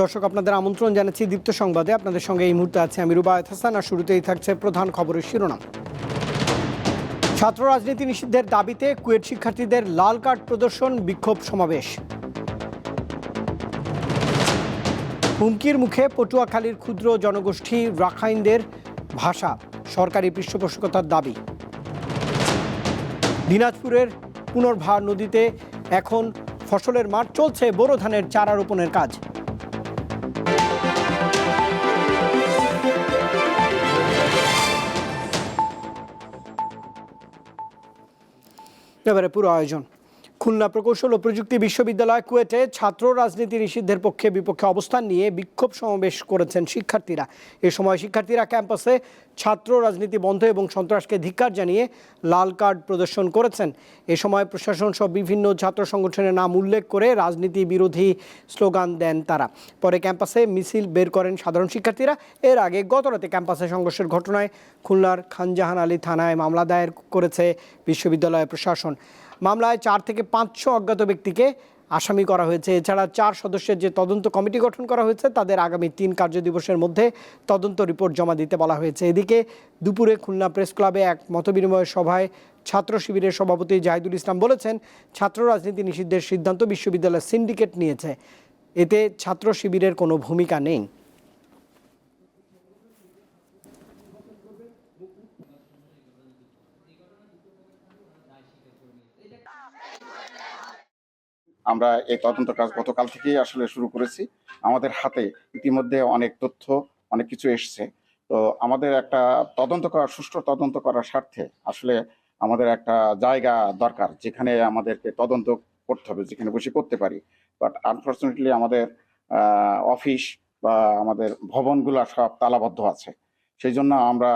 দর্শক, আপনাদের আমন্ত্রণ জানাচ্ছি দীপ্ত সংবাদে। আপনাদের সঙ্গে এই মুহূর্তে আছে আমি রুবায়ত হাসান আর শুরুতেই থাকছে প্রধান খবরের শিরোনাম। ছাত্র রাজনীতি নিষিদ্ধের দাবিতে কুয়েট শিক্ষার্থীদের লাল কার্ড প্রদর্শন বিক্ষোভ সমাবেশ। হুমকির মুখে পটুয়াখালীর ক্ষুদ্র জনগোষ্ঠী রাখাইনদের ভাষা, সরকারি পৃষ্ঠপোষকতার দাবি। দিনাজপুরের পুনর্ভার নদীতে এখন ফসলের মাঠ চলছে, বোরো ধানের চারা রোপণের কাজ। এবারে পুরো আয়োজন। খুলনা প্রকৌশল ও প্রযুক্তি বিশ্ববিদ্যালয় কুয়েটে ছাত্র রাজনীতি নিষিদ্ধের পক্ষে বিপক্ষে অবস্থান নিয়ে বিক্ষোভ সমাবেশ করেছেন শিক্ষার্থীরা। এ সময় শিক্ষার্থীরা ক্যাম্পাসে ছাত্র রাজনীতি বন্ধ এবং সন্ত্রাসকে ধিক্কার জানিয়ে লাল কার্ড প্রদর্শন করেছেন। এ সময় প্রশাসন সহ বিভিন্ন ছাত্র সংগঠনের নাম উল্লেখ করে রাজনীতি বিরোধী স্লোগান দেন তারা। পরে ক্যাম্পাসে মিছিল বের করেন সাধারণ শিক্ষার্থীরা। এর আগে গতরাতে ক্যাম্পাসে সংঘর্ষের ঘটনায় খুলনার খানজাহান আলী থানায় মামলা দায়ের করেছে বিশ্ববিদ্যালয় প্রশাসন। মামলায় চার থেকে পাঁচশো অজ্ঞাত ব্যক্তিকে আসামি করা হয়েছে। এছাড়া চার সদস্যের যে তদন্ত কমিটি গঠন করা হয়েছে, তাদের আগামী তিন কার্যদিবসের মধ্যে তদন্ত রিপোর্ট জমা দিতে বলা হয়েছে। এদিকে দুপুরে খুলনা প্রেস ক্লাবে এক মতবিনিময় সভায় ছাত্র শিবিরের সভাপতি জাহিদুল ইসলাম বলেছেন, ছাত্র রাজনীতি নিষিদ্ধের সিদ্ধান্ত বিশ্ববিদ্যালয় সিন্ডিকেট নিয়েছে। এতে ছাত্র শিবিরের কোনো ভূমিকা নেই। আমরা এই তদন্ত কাজ গতকাল থেকেই আসলে শুরু করেছি। আমাদের হাতে ইতিমধ্যে অনেক তথ্য, অনেক কিছু এসছে। তো আমাদের একটা তদন্ত করা, সুষ্ঠু তদন্ত করার স্বার্থে আসলে আমাদের একটা জায়গা দরকার, যেখানে আমাদেরকে তদন্ত করতে হবে, যেখানে বসে করতে পারি। বাট আনফর্চুনেটলি আমাদের অফিস বা আমাদের ভবনগুলো সব তালাবদ্ধ আছে। সেই জন্য আমরা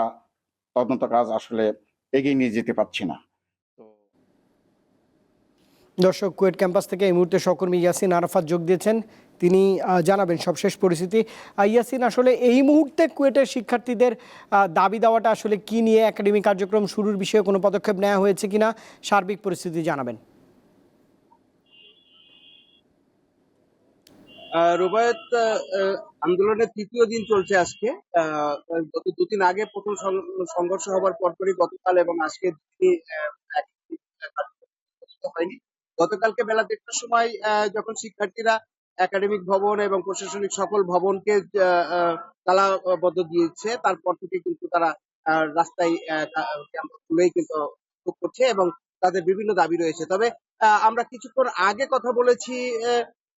তদন্ত কাজ আসলে এগিয়ে নিয়ে যেতে পারছি না। দর্শক কুয়েট ক্যাম্পাস থেকে এই মুহূর্তে সহকর্মী ইয়াসিন আরাফাত যোগ দিয়েছেন তিনি জানাবেন সবশেষ পরিস্থিতি ইয়াসিন আসলে এই মুহূর্তে কুয়েটের শিক্ষার্থীদের দাবি দেওয়াটা আসলে কি নিয়ে একাডেমিক কার্যক্রম শুরুর বিষয়ে কোনো পদক্ষেপ নেওয়া হয়েছে কিনা সার্বিক পরিস্থিতি জানাবেন রুবায়ত আন্দোলনের তৃতীয় দিন চলছে আজকে গত দুদিন আগে প্রথম সংঘর্ষ হবার পরপরই গতকাল এবং আজকে হয়নি গতকালকে বেলা দেড়টার সময় যখন শিক্ষার্থীরা একাডেমিক ভবন এবং প্রশাসনিক সকল ভবনকে তালাবদ্ধ দিয়েছে, তারপর থেকে কিন্তু তারা রাস্তায় খুলেই কিন্তু করছে এবং তাদের বিভিন্ন দাবি রয়েছে। তবে আমরা কিছুক্ষণ আগে কথা বলেছি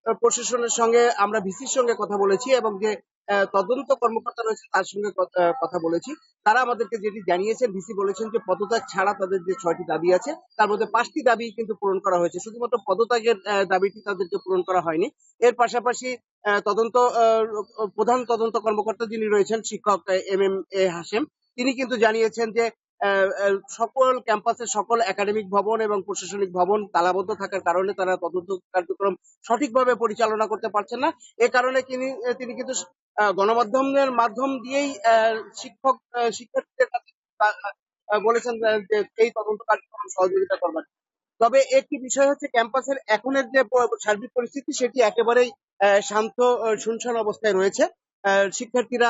প্রশাসনের সঙ্গে আমরা ভিসির সঙ্গে কথা বলেছি এবং যে তদন্ত কর্মকর্তা রয়েছে তার সঙ্গে কথা বলেছি। তারা আমাদেরকে যেটি জানিয়েছেন, ভিসি বলেছেন যে পদত্যাগ ছাড়া তাদের যে ছয়টি দাবি আছে, তার মধ্যে পাঁচটি দাবি কিন্তু পূরণ করা হয়েছে। শুধুমাত্র পদত্যাগের দাবিটি তাদেরকে পূরণ করা হয়নি। এর পাশাপাশি তদন্ত প্রধান তদন্ত কর্মকর্তা যিনি রয়েছেন, শিক্ষক এম এম, এ হাসেম তিনি কিন্তু জানিয়েছেন যে সকল ক্যাম্পাসের সকল একাডেমিক ভবন এবং প্রশাসনিক ভবন তালাবদ্ধ থাকার কারণে তারা তদন্ত কার্যক্রম সঠিকভাবে পরিচালনা করতে পারছেন না। এ কারণে তিনি তিনি কিন্তু গণমাধ্যমের মাধ্যম দিয়েই শিক্ষক শিক্ষার্থীদের কাছে বলেছেন যে- এই তদন্ত কার্যক্রম সহযোগিতা করবেন। তবে একটি বিষয় হচ্ছে ক্যাম্পাসের এখনের যে সার্বিক পরিস্থিতি সেটি একেবারেই শান্ত শুনশান অবস্থায় রয়েছে। শিক্ষার্থীরা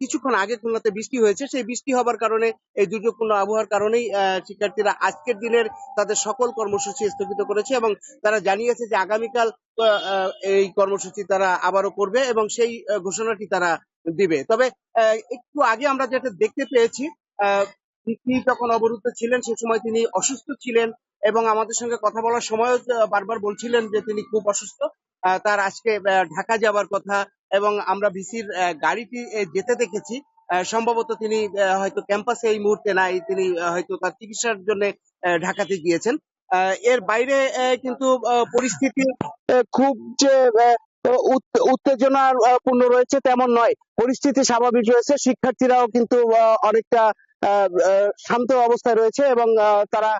কিছুক্ষণ আগে খুলনাতে বৃষ্টি হয়েছে। সেই বৃষ্টি হবার কারণে, এই দুর্যোগপূর্ণ আবহাওয়ার কারণেই শিক্ষার্থীরা আজকের দিনের তাদের সকল কর্মসূচি স্থগিত করেছে এবং তারা জানিয়েছে যে আগামীকাল এই কর্মসূচি তারা আবারও করবে এবং সেই ঘোষণাটি তারা দিবে। তবে একটু আগে আমরা যেটা দেখতে পেয়েছি তিনি যখন অবরুদ্ধ ছিলেন, সে সময় তিনি অসুস্থ ছিলেন এবং আমাদের সঙ্গে কথা বলার সময় বারবার বলছিলেন যে তিনি খুব অসুস্থ। তার আজকে ঢাকা যাওয়ার কথা এবং আমরা ভিসির গাড়িটি যেতে দেখেছি। সম্ভবত তিনি হয়তো ক্যাম্পাসে এই মুহূর্তে নাই, তিনি হয়তো তার চিকিৎসার জন্য ঢাকাতে গিয়েছেন। এর বাইরে কিন্তু পরিস্থিতি খুব যে উত্তেজনার পূর্ণ রয়েছে তেমন নয়। পরিস্থিতি স্বাভাবিক রয়েছে, শিক্ষার্থীরাও কিন্তু অনেকটা শান্ত অবস্থায় রয়েছে এবং তারা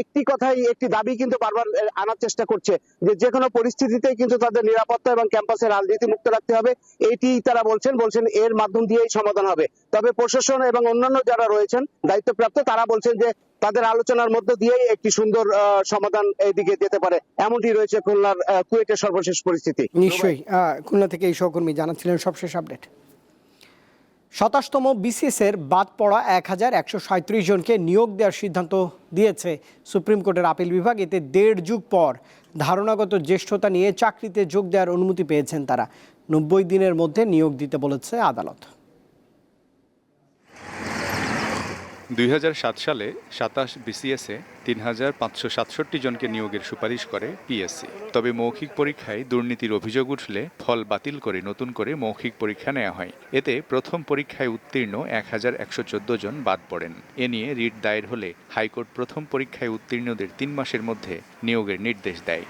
একটি কথাই, একটি দাবি কিন্তু বারবার আনার চেষ্টা করছে যে যে কোনো পরিস্থিতিতেই কিন্তু তাদের নিরাপত্তা এবং ক্যাম্পাসে রাজনীতি মুক্ত রাখতে হবে। এটি তারা বলছেন বলছেন এর মাধ্যম দিয়েই সমাধান হবে। তবে প্রশাসন এবং অন্যান্য যারা রয়েছেন, দায়িত্বপ্রাপ্ত, তারা বলছেন যে তাদের আলোচনার মধ্য দিয়েই একটি সুন্দর সমাধান এদিকে যেতে পারে। এমনটি রয়েছে খুলনার কুয়েটের সর্বশেষ পরিস্থিতি। নিশ্চয়ই। খুলনা থেকে এই সহকর্মী জানাচ্ছিলেন সবশেষ আপডেট। সাতাশতম বিসিএসের বাদ পড়া এক হাজার একশো সাঁত্রিশ জনকে নিয়োগ দেওয়ার সিদ্ধান্ত দিয়েছে সুপ্রিম কোর্টের আপিল বিভাগ। এতে দেড় যুগ পর ধারণাগত জ্যেষ্ঠতা নিয়ে চাকরিতে যোগ দেওয়ার অনুমতি পেয়েছেন তারা। নব্বই দিনের মধ্যে নিয়োগ দিতে বলেছে আদালত। দুই হাজার সাত সালে সাতাশ বিসিএসে তিন হাজার পাঁচশো সাতষট্টি জনকে নিয়োগের সুপারিশ করে পিএসসি তবে মৌখিক পরীক্ষায় দুর্নীতির অভিযোগ উঠলে ফল বাতিল করে নতুন করে মৌখিক পরীক্ষা নেওয়া হয়। এতে প্রথম পরীক্ষায় উত্তীর্ণ এক হাজার একশো চোদ্দ জন বাদ পড়েন। এ নিয়ে রিট দায়ের হলে হাইকোর্ট প্রথম পরীক্ষায় উত্তীর্ণদের তিন মাসের মধ্যে নিয়োগের নির্দেশ দেয়।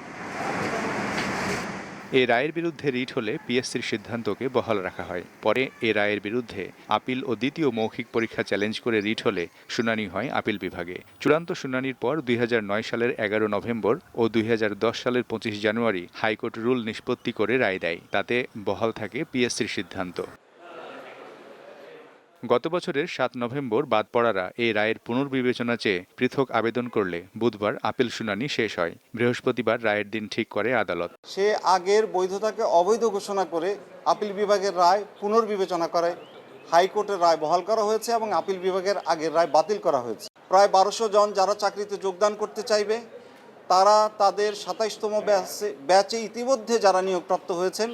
এ রায়ের বিরুদ্ধে রিট হলে পিএসসির সিদ্ধান্তকে বহাল রাখা হয়। পরে এ রায়ের বিরুদ্ধে আপিল ও দ্বিতীয় মৌখিক পরীক্ষা চ্যালেঞ্জ করে রিট হলে শুনানি হয় আপিল বিভাগে। চূড়ান্ত শুনানির পর দুই হাজার নয় সালের এগারো নভেম্বর ও দুই হাজার দশ সালের পঁচিশ জানুয়ারি হাইকোর্ট রুল নিষ্পত্তি করে রায় দেয়। তাতে বহাল থাকে পিএসসির সিদ্ধান্ত। গত বছরের সাত নভেম্বর বাদ পড়ারা এই রায়ের পুনর্বিবেচনা চেয়ে পৃথক আবেদন করলে বুধবার আপিল শুনানি শেষ হয়। বৃহস্পতিবার রায়ের দিন ঠিক করে আদালত। সে আগের বৈধতাকে অবৈধ ঘোষণা করে আপিল বিভাগের রায় পুনর্বিবেচনা করে। হাইকোর্টের রায় বহাল করা হয়েছে এবং আপিল বিভাগের আগের রায় বাতিল করা হয়েছে। প্রায় বারোশো জন যারা চাকরিতে যোগদান করতে চাইবে, তারা তাদের সাতাইশতম ব্যাচে ব্যাচে ইতিমধ্যে যারা নিয়োগপ্রাপ্ত হয়েছেন,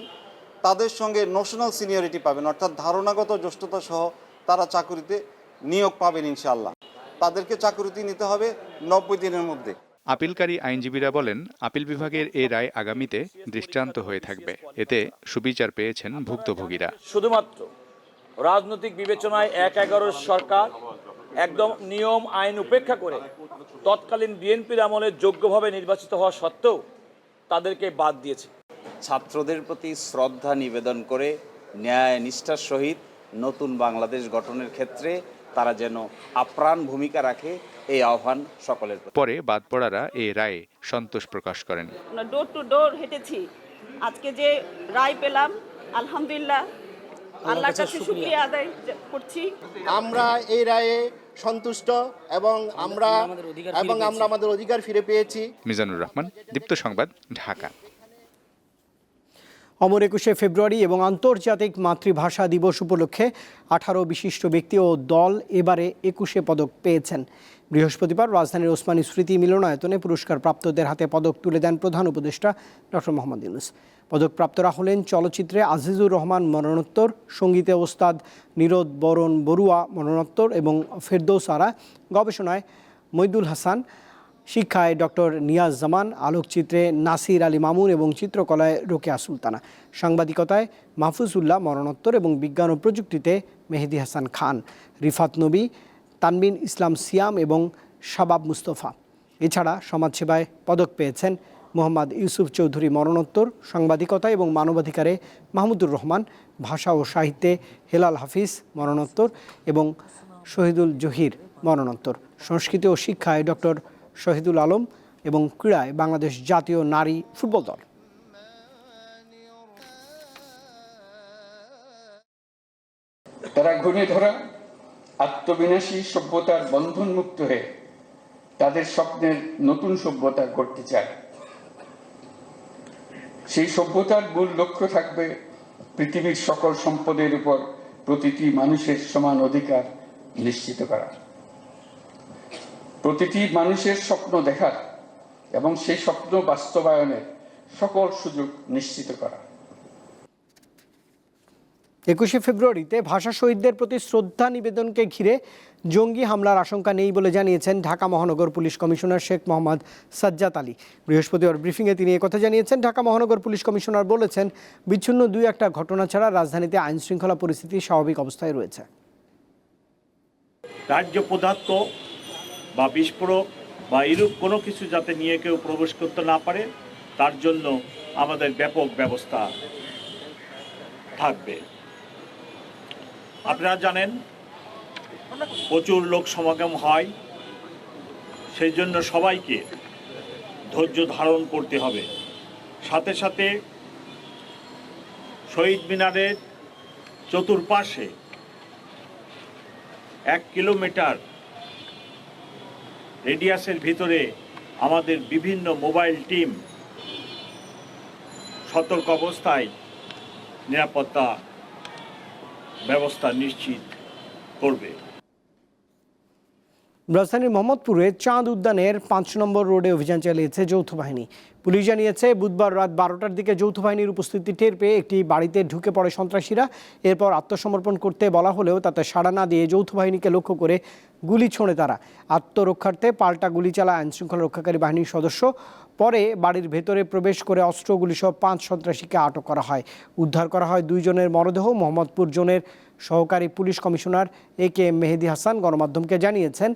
তাদের সঙ্গে ন্যাশনাল সিনিয়রিটি পাবেন, অর্থাৎ ধারণাগত জ্যেষ্ঠতা সহ তারা চাকরিতে নিয়োগ পাবেন ইনশাল্লাহ তাদেরকে চাকরিতে নিতে হবে নব্বই দিনের মধ্যে। আপিলকারী আইনজীবীরা বলেন আপিল বিভাগের এই রায় আগামীতে দৃষ্টান্ত হয়ে থাকবে। এতে সুবিচার পেয়েছেন ভুক্তভোগীরা। শুধুমাত্র রাজনৈতিক বিবেচনায় এক এগারোর সরকার একদম নিয়ম আইন উপেক্ষা করে তৎকালীন বিএনপির আমলে যোগ্যভাবে নির্বাচিত হওয়া সত্ত্বেও তাদেরকে বাদ দিয়েছে। ছাত্রদের প্রতি শ্রদ্ধা নিবেদন করে ন্যায় নিষ্ঠার সহিত নতুন বাংলাদেশ গঠনের ক্ষেত্রে তারা যেন আপ্রাণ ভূমিকা রাখে এই আহ্বান সকলের পরে বাদ পড়ারা এই রায়ে সন্তোষ প্রকাশ করেন। আমরা ডোর টু ডোর হেঁটেছি। আজকে যে রায় পেলাম আলহামদুলিল্লাহ। আল্লাহর কাছে শুক্রিয়া। আদায় করছি। আমরা এই রায়ে সন্তুষ্ট এবং আমরা এবং আমরা আমাদের অধিকার ফিরে পেয়েছি। মিজানুর রহমান দীপ্ত সংবাদ ঢাকা। অমর একুশে ফেব্রুয়ারি এবং আন্তর্জাতিক মাতৃভাষা দিবস উপলক্ষে আঠারো বিশিষ্ট ব্যক্তি ও দল এবারে একুশে পদক পেয়েছেন। বৃহস্পতিবার রাজধানীর ওসমানী স্মৃতি মিলনায়তনে পুরস্কার প্রাপ্তদের হাতে পদক তুলে দেন প্রধান উপদেষ্টা ডক্টর মোহাম্মদ ইউনুস। পদকপ্রাপ্তরা হলেন চলচ্চিত্রে আজিজুর রহমান মরণোত্তর, সঙ্গীতে ওস্তাদ নিরোদ বরণ বড়ুয়া মরণোত্তর এবং ফেরদৌস আরা, গবেষণায় মইদুল হাসান শিক্ষায় ডক্টর নিয়াজ জামান, আলোকচিত্রে নাসির আলী মামুন এবং চিত্রকলায় রোকেয়া সুলতানা। সাংবাদিকতায় মাহফুজুল্লাহ মরণোত্তর এবং বিজ্ঞান ও প্রযুক্তিতে মেহেদি হাসান খান, রিফাত নবী, তানবিন ইসলাম সিয়াম এবং শাবাব মুস্তফা। এছাড়া সমাজসেবায় পদক পেয়েছেন মোহাম্মদ ইউসুফ চৌধুরী মরণোত্তর, সাংবাদিকতা এবং মানবাধিকারে মাহমুদুর রহমান, ভাষা ও সাহিত্যে হেলাল হাফিজ মরণোত্তর এবং শহীদুল জহির মরণোত্তর। সংস্কৃতি ও শিক্ষায় ডক্টর শহীদুল আলম এবং ক্রীড়ায় বাংলাদেশ জাতীয় নারী ফুটবল দল। তারা ঘুরে ধরা, আত্মবিনাশী সভ্যতার বন্ধন মুক্ত হয়ে তাদের স্বপ্নের নতুন সভ্যতা করতে চায়। সেই সভ্যতার মূল লক্ষ্য থাকবে পৃথিবীর সকল সম্পদের উপর প্রতিটি মানুষের সমান অধিকার নিশ্চিত করা প্রতিটি মানুষের স্বপ্ন দেখার এবং সেই স্বপ্ন বাস্তবায়নের সকল সুযোগ নিশ্চিত করা। একুশে ফেব্রুয়ারিতে ভাষা শহীদদের প্রতি শ্রদ্ধা নিবেদনকে ঘিরে জঙ্গি হামলার আশঙ্কা নেই বলে জানিয়েছেন ঢাকা মহানগর পুলিশ কমিশনার শেখ মোহাম্মদ সাজ্জাদ আলী। বৃহস্পতিবার ব্রিফিংয়ে তিনি একথা জানিয়েছেন ঢাকা মহানগর পুলিশ কমিশনার বলেছেন বিচ্ছিন্ন দুই একটা ঘটনা ছাড়া রাজধানীতে আইন শৃঙ্খলা পরিস্থিতি স্বাভাবিক অবস্থায় রয়েছে। রাজ্য পদার্থ বা বিস্ফোরক বা এরূপ কোনো কিছু যাতে নিয়ে কেউ প্রবেশ করতে না পারে, তার জন্য আমাদের ব্যাপক ব্যবস্থা থাকবে। আপনারা জানেন, প্রচুর লোক সমাগম হয়, সেই জন্য সবাইকে ধৈর্য ধারণ করতে হবে। সাথে সাথে শহীদ মিনারের চতুর্পাশে এক কিলোমিটার রেডিয়াসের ভিতরে আমাদের বিভিন্ন মোবাইল টিম সতর্ক অবস্থায় নিরাপত্তা ব্যবস্থা নিশ্চিত করবে। রাজধানীর মোহাম্মদপুরে চাঁদ উদ্যানের পাঁচ নম্বর রোডে অভিযান চালিয়েছে যৌথ বাহিনী। পুলিশ জানিয়েছে, বুধবার রাত বারোটার দিকে যৌথ বাহিনীর উপস্থিতি টের পেয়ে একটি বাড়িতে ঢুকে পড়ে সন্ত্রাসীরা। এরপর আত্মসমর্পণ করতে বলা হলেও তাতে সাড়া না দিয়ে যৌথ বাহিনীকে লক্ষ্য করে গুলি ছোঁড়ে তারা। আত্মরক্ষার্থে পাল্টা গুলি চালায় আইনশৃঙ্খলা রক্ষাকারী বাহিনীর সদস্য। পরে বাড়ির ভেতরে প্রবেশ করে অস্ত্রগুলি সহ পাঁচ সন্ত্রাসীকে আটক করা হয়। উদ্ধার করা হয় দুইজনের মরদেহ মোহাম্মদপুর জোনের সহকারী police commissioner A K M Mehedi Hasan গণমাধ্যমকে জানিয়েছেন,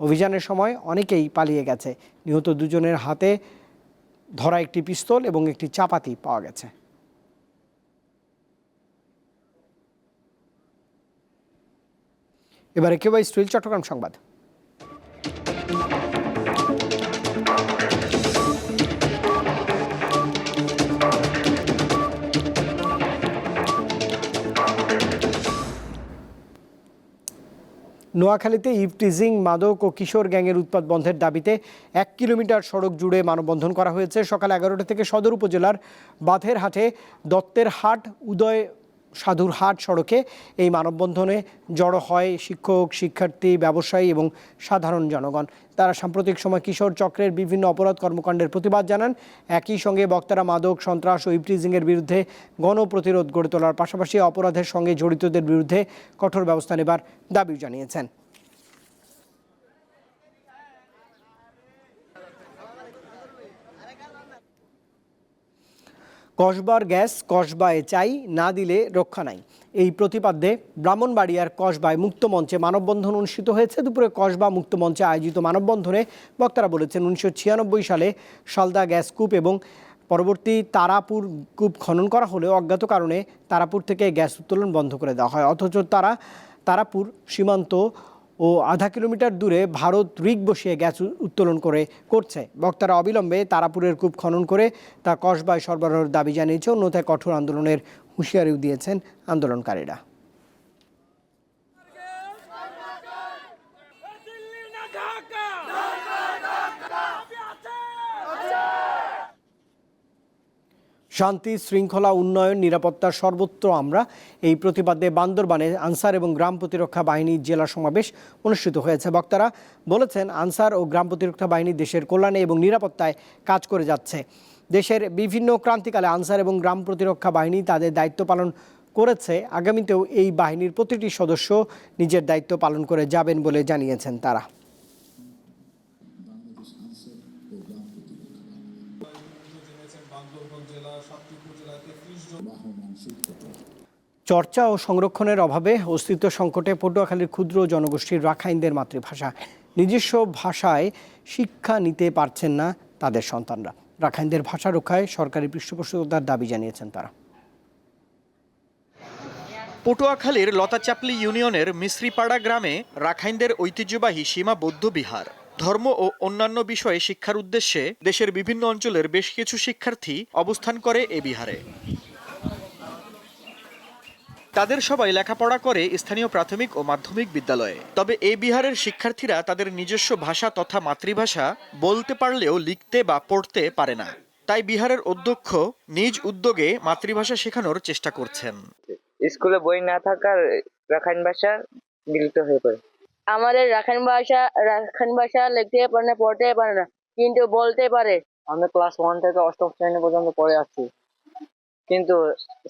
অভিযানের সময় অনেকেই পালিয়ে গেছে। নিহত দুজনের হাতে ধরা একটি পিস্তল এবং একটি চাপাতি পাওয়া গেছে। এবারে কেবাই স্টিল, চট্টগ্রাম সংবাদ। নোয়াখালীতে ইভটিজিং মাদক ও কিশোর গ্যাংয়ের উৎপাদ বন্ধের দাবিতে এক কিলোমিটার সড়ক জুড়ে মানববন্ধন করা হয়েছে। সকাল এগারোটা থেকে সদর উপজেলার বাঁধের হাটে দত্তের হাট, উদয় সাধুর হাট সড়কে এই মানববন্ধনে জড়ো হয় শিক্ষক, শিক্ষার্থী, ব্যবসায়ী এবং সাধারণ জনগণ। তারা সাম্প্রতিক সময় কিশোর চক্রের বিভিন্ন অপরাধ কর্মকাণ্ডের প্রতিবাদ জানান। একই সঙ্গে বক্তারা মাদক, সন্ত্রাস ও ইভটিজিংয়ের বিরুদ্ধে গণপ্রতিরোধ গড়ে তোলার পাশাপাশি অপরাধের সঙ্গে জড়িতদের বিরুদ্ধে কঠোর ব্যবস্থা নেবার দাবি জানিয়েছেন। কসবার গ্যাস, কসবায় চাই, না দিলে রক্ষা নাই। এই প্রতিপাদ্যে ব্রাহ্মণবাড়িয়ার কসবায় মুক্তমঞ্চে মানববন্ধন অনুষ্ঠিত হয়েছে। দুপুরে কসবা মুক্তমঞ্চে আয়োজিত মানববন্ধনে বক্তারা বলেছেন, উনিশশো ছিয়ানব্বই সালে সালদা গ্যাস কূপ এবং পরবর্তী তারাপুর কূপ খনন করা হলেও অজ্ঞাত কারণে তারাপুর থেকে গ্যাস উত্তোলন বন্ধ করে দেওয়া হয়। অথচ তারা, তারাপুর সীমান্ত ও আধা কিলোমিটার দূরে ভারত রিগ বসিয়ে গ্যাস উত্তোলন করে, করছে। বক্তারা অবিলম্বে তারাপুরের কূপ খনন করে তা কসবায় সরবরাহের দাবি জানিয়েছে। অন্যথায় কঠোর আন্দোলনের হুঁশিয়ারিও দিয়েছেন আন্দোলনকারীরা। শান্তি, শৃঙ্খলা, উন্নয়ন, নিরাপত্তা সর্বত্র আমরা এই প্রতিবাদে বান্দরবানে আনসার এবং গ্রাম প্রতিরক্ষা বাহিনীর জেলা সমাবেশ অনুষ্ঠিত হয়েছে। বক্তারা বলেছেন, আনসার ও গ্রাম প্রতিরক্ষা বাহিনী দেশের কল্যাণে এবং নিরাপত্তায় কাজ করে যাচ্ছে। দেশের বিভিন্ন ক্রান্তিকালে আনসার এবং গ্রাম প্রতিরক্ষা বাহিনী তাদের দায়িত্ব পালন করেছে। আগামীতেও এই বাহিনীর প্রতিটি সদস্য নিজের দায়িত্ব পালন করে যাবেন বলে জানিয়েছেন তারা। চর্চা ও সংরক্ষণের অভাবে অস্তিত্ব সংকটে পটুয়াখালীর ক্ষুদ্র জনগোষ্ঠীর রাখাইনদের মাতৃভাষা। নিজস্ব ভাষায় শিক্ষা নিতে পারছেন না তাদের সন্তানরা। রাখাইনদের ভাষা রক্ষায় সরকারি পৃষ্ঠপোষকতার দাবি জানিয়েছেন তারা। পটুয়াখালীর লতাচাপলি ইউনিয়নের মিশ্রিপাড়া গ্রামে রাখাইনদের ঐতিহ্যবাহী সীমা বৌদ্ধ বিহার। ধর্ম ও অন্যান্য বিষয়ে শিক্ষার উদ্দেশ্যে দেশের বিভিন্ন অঞ্চলের বেশ কিছু শিক্ষার্থী অবস্থান করে এ বিহারে। তাদের সবাই লেখাপড়া করে স্থানীয় প্রাথমিক ও মাধ্যমিক বিদ্যালয়ে। তবে এই বিহারের শিক্ষার্থীরা তাদের নিজস্ব ভাষা তথা মাতৃভাষা বলতে পারলেও লিখতে বা পড়তে পারে না। তাই বিহারের অধ্যক্ষ নিজ উদ্যোগে মাতৃভাষা শেখানোর চেষ্টা করছেন। স্কুলে বই না থাকার রাখাইন ভাষা বিলুপ্ত হয়ে পড়ে। আমাদের রাখাইন ভাষা রাখাইন ভাষা লিখতে পারে না পড়তে পারে না কিন্তু বলতে পারে। আমি ক্লাস ওয়ান থেকে অষ্টম শ্রেণি পর্যন্ত পড়ে আসছি কিন্তু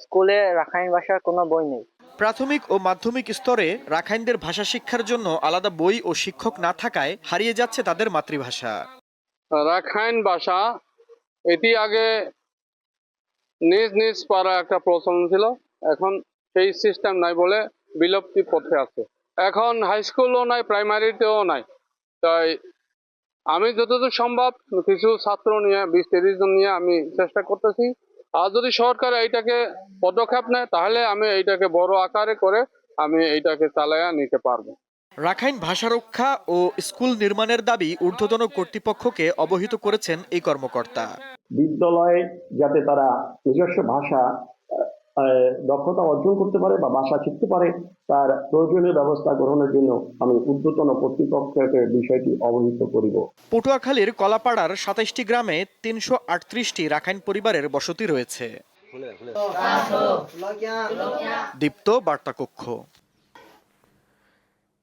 স্কুলে রাখাইন ভাষার কোনো বই নেই। প্রাথমিক ও মাধ্যমিক স্তরে রাখাইনদের ভাষা শিক্ষার জন্য আলাদা বই ও শিক্ষক না থাকায় হারিয়ে যাচ্ছে তাদের মাতৃভাষা। রাখাইন ভাষা এটি আগে নিজ নিজ পাড়া একটা প্রচলন ছিল এখন সেই সিস্টেম নাই বলে বিলুপ্তি পথে আছে। এখন হাই স্কুলও নাই প্রাইমারিতেও নাই। তাই আমি যতদূর সম্ভব কিছু ছাত্র নিয়ে বিশ তিরিশ জন নিয়ে আমি চেষ্টা করতেছি আর যদি সরকার এইটাকে পদক্ষেপ নেয় তাহলে আমি এইটাকে বড় আকারে করে আমি এইটাকে চালায়া নিতে পারব। রাখাইন ভাষা রক্ষা ও স্কুল নির্মাণের দাবি ঊর্ধ্বতন কর্তৃপক্ষকে অবহিত করেছেন এই কর্মকর্তা। বিদ্যালয়ে যাতে তারা নিজস্ব ভাষা দক্ষতা অর্জন করতে পারে বা বাসা শিখতে পারে তার প্রয়োজনীয় ব্যবস্থা গ্রহণের জন্য আমি উদ্যতন কর্তৃপক্ষকে বিষয়টি অবহিত করিব। পটুয়াখালীর কলাপাড়ার সাতাইশটি গ্রামে তিনশো আটত্রিশটি রাখাইন পরিবারের বসতি রয়েছে। দীপ্ত বার্তা কক্ষ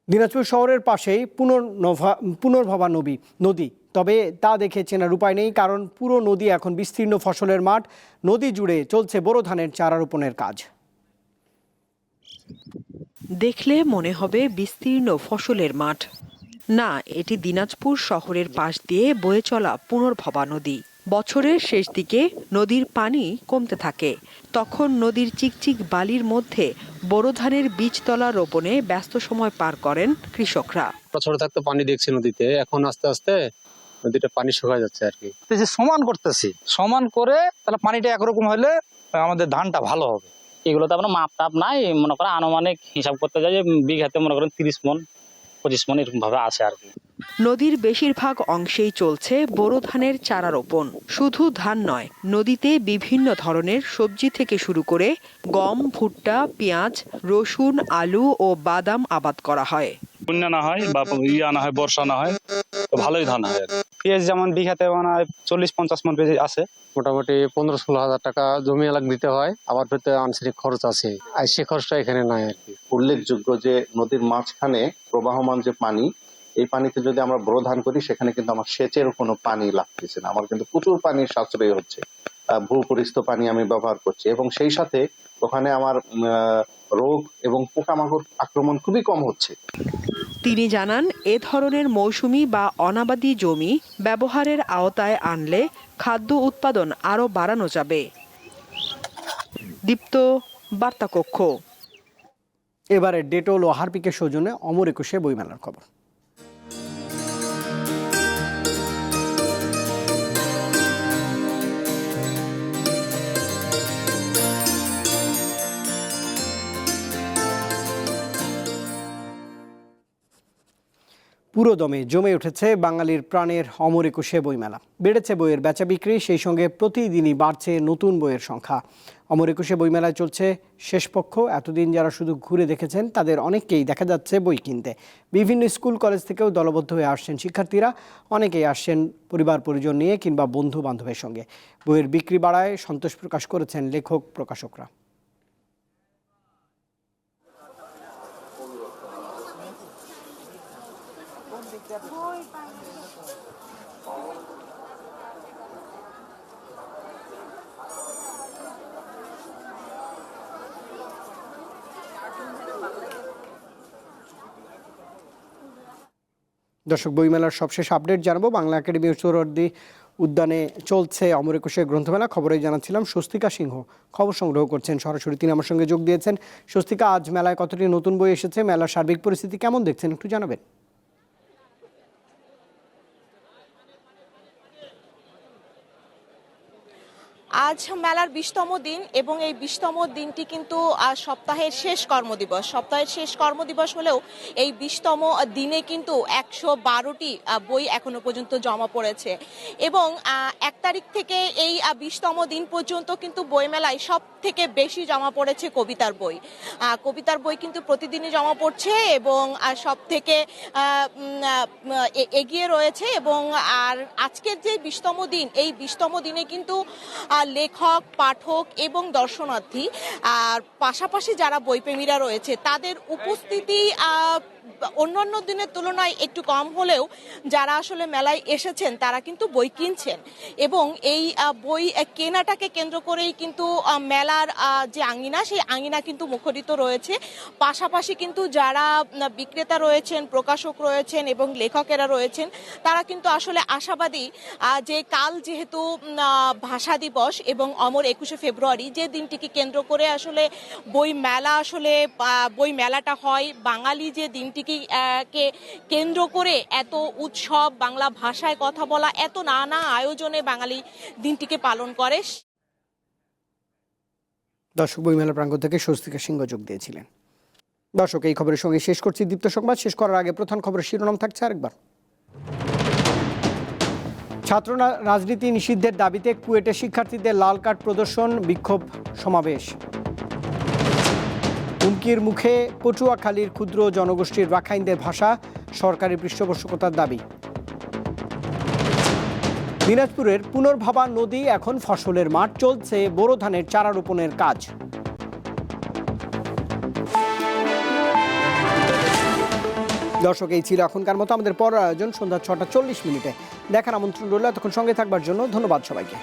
দিনাজপুর শহরের পাশেই পুনর্নভা পুনর্ভবা নবী, নদী। তবে তা দেখে চেনার উপায় নেই, কারণ পুরো নদী এখন বিস্তীর্ণ ফসলের মাঠ। নদী জুড়ে চলছে বোরো ধানের চারা রোপণের কাজ। দেখলে মনে হবে বিস্তীর্ণ ফসলের মাঠ। না, এটি দিনাজপুর শহরের পাশ দিয়ে বয়ে চলা পুনর্ভবা নদী। বছরের শেষ দিকে নদীর পানি কমতে থাকে। তখন নদীর চিকচিক বালির মধ্যে বোরো ধানের বীজতলা রোপণে ব্যস্ত সময় পার করেন কৃষকরা। ছোট থাকতে পানি দেখছি নদীতে। এখন আস্তে আস্তে নদীটা পানি শুকায় যাচ্ছে আর কি। যে সমান করতেছি সমান করে তাহলে পানিটা একরকম হলে আমাদের ধানটা ভালো হবে। এগুলো তো আপনার মাপ টাপ নাই মনে করেন আনুমানিক হিসাব করতে যায় যে বিঘাতে মনে করেন তিরিশ মন পঁচিশ মন এরকম ভাবে আসে আর কি। নদীর বেশিরভাগ অংশেই চলছে বোরো ধানের চারা রোপণ। শুধু ধান নয় নদীতে বিভিন্ন ধরনের সবজি থেকে শুরু করে গম ভুট্টা পেঁয়াজ রসুন আলু ও বাদাম আবাদ করা হয়। বন্যা না হয় বা ইয়ে আনা হয় বর্ষা না হয় ভালোই ধান হয় পেঁয়াজ যেমন বিঘাতে মানে চল্লিশ পঞ্চাশ মন পেঁয়াজ আছে। মোটামুটি পনেরো ষোলো হাজার টাকা জমি এলাক দিতে হয় আবার ভিতরে আনসারিক খরচ আছে। আর সে খরচটা এখানে নাই আর কি। উল্লেখযোগ্য যে নদীর মাঝখানে প্রবাহমান যে পানি এই পানিতে যদি আমরা বোরো ধান করি সেখানে কিন্তু আমার সেচের কোনো পানি লাগতেছে না। আমার কিন্তু প্রচুর পানির সাশ্রয় হচ্ছে। ভূপরিস্থ পানি আমি ব্যবহার করছি। এবং সেই সাথে ওখানে আমার রোগ এবং পোকামাকড় আক্রমণ খুবই কম হচ্ছে। তিনি জানান এ ধরনের মৌসুমি বা অনাবাদি জমি ব্যবহারের আওতায় আনলে খাদ্য উৎপাদন আরও বাড়ানো যাবে। দীপ্ত বার্তা কক্ষ এবারে ডেটল ও হারপিকের সৌজন্যে অমর একুশে বইমেলার খবর। পুরো দমে জমে উঠেছে বাঙালির প্রাণের অমর একুশে বইমেলা। বেড়েছে বইয়ের বেচা বিক্রি, সেই সঙ্গে প্রতিদিনই বাড়ছে নতুন বইয়ের সংখ্যা। অমর একুশে বইমেলায় চলছে শেষ পক্ষ। এতদিন যারা শুধু ঘুরে দেখেছেন, তাদের অনেককেই দেখা যাচ্ছে বই কিনতে। বিভিন্ন স্কুল, কলেজ থেকেও দলবদ্ধ হয়ে আসছেন শিক্ষার্থীরা। অনেকেই আসছেন পরিবার, পরিজন নিয়ে কিংবা বন্ধু বান্ধবের সঙ্গে। বইয়ের বিক্রি বাড়ায় সন্তোষ প্রকাশ করেছেন লেখক, প্রকাশকরা। দর্শক, বইমেলার সবশেষ আপডেট জানাব। বাংলা একাডেমি সোহরাওয়ার্দী উদ্যানে চলছে অমর একুশের গ্রন্থমেলা। খবরে জানাচ্ছিলাম, স্বস্তিকা সিংহ খবর সংগ্রহ করছেন। সরাসরি তিনি আমার সঙ্গে যোগ দিয়েছেন। স্বস্তিকা, আজ মেলায় কতটি নতুন বই এসেছে? মেলার সার্বিক পরিস্থিতি কেমন দেখছেন একটু জানাবেন। আজ মেলার বিশতম দিন এবং এই বিশতম দিনটি কিন্তু সপ্তাহের শেষ কর্মদিবস। সপ্তাহের শেষ কর্মদিবস হলেও এই বিশতম দিনে কিন্তু একশো বারোটি বই এখনও পর্যন্ত জমা পড়েছে। এবং এক তারিখ থেকে এই বিশতম দিন পর্যন্ত কিন্তু বইমেলায় সব থেকে বেশি জমা পড়েছে কবিতার বই। কবিতার বই কিন্তু প্রতিদিনই জমা পড়ছে এবং সব থেকে এগিয়ে রয়েছে এবং, আর আজকের যে বিশতম দিন, এই বিশতম দিনে কিন্তু লেখক পাঠক এবং দর্শনার্থী। আর পাশাপাশি যারা বইপ্রেমীরা রয়েছে তাদের উপস্থিতি অন্যান্য দিনের তুলনায় একটু কম হলেও যারা আসলে মেলায় এসেছেন, তারা কিন্তু বই কিনছেন। এবং এই বই কেনাটাকে কেন্দ্র করেই কিন্তু মেলার যে আঙিনা, সেই আঙিনা কিন্তু মুখরিত রয়েছে। পাশাপাশি কিন্তু যারা বিক্রেতা রয়েছেন, প্রকাশক রয়েছেন এবং লেখকেরা রয়েছেন, তারা কিন্তু আসলে আশাবাদী যে কাল যেহেতু ভাষা দিবস এবং অমর একুশে ফেব্রুয়ারি, যে দিনটিকে কেন্দ্র করে আসলে বই মেলা আসলে বই মেলাটা হয়। বাঙালি যে দিনটিকে আহ, কে কেন্দ্র করে এত উৎসব বাংলা ভাষায় কথা বলা এত নানা আয়োজনে বাঙালি দিনটিকে পালন করে। দর্শক বইমেলা প্রাঙ্গণ থেকে স্বস্তিকা সিংহ যোগ দিয়েছিলেন। দর্শক এই খবরের সঙ্গে শেষ করছি দীপ্ত সংবাদ। শেষ করার আগে প্রধান খবরের শিরোনাম থাকছে আরেকবার। ছাত্র রাজনীতি নিষিদ্ধের দাবিতে কুয়েটে শিক্ষার্থীদের লাল কার্ড প্রদর্শন বিক্ষোভ সমাবেশ। হুমকির মুখে পটুয়াখালীর ক্ষুদ্র জনগোষ্ঠীর রাখাইনদের ভাষা সরকারি পৃষ্ঠপোষকতার দাবি। দিনাজপুরের পুনর্ভাবা নদী এখন ফসলের মাঠ, চলছে বোরো ধানের চারা রোপণের কাজ। দর্শক, এই ছিল এখনকার মতো আমাদের পর আয়োজন সন্ধ্যা ছটা চল্লিশ মিনিটে। দেখার আমন্ত্রণ রইল, এতক্ষণ সঙ্গে থাকবার জন্য ধন্যবাদ সবাইকে।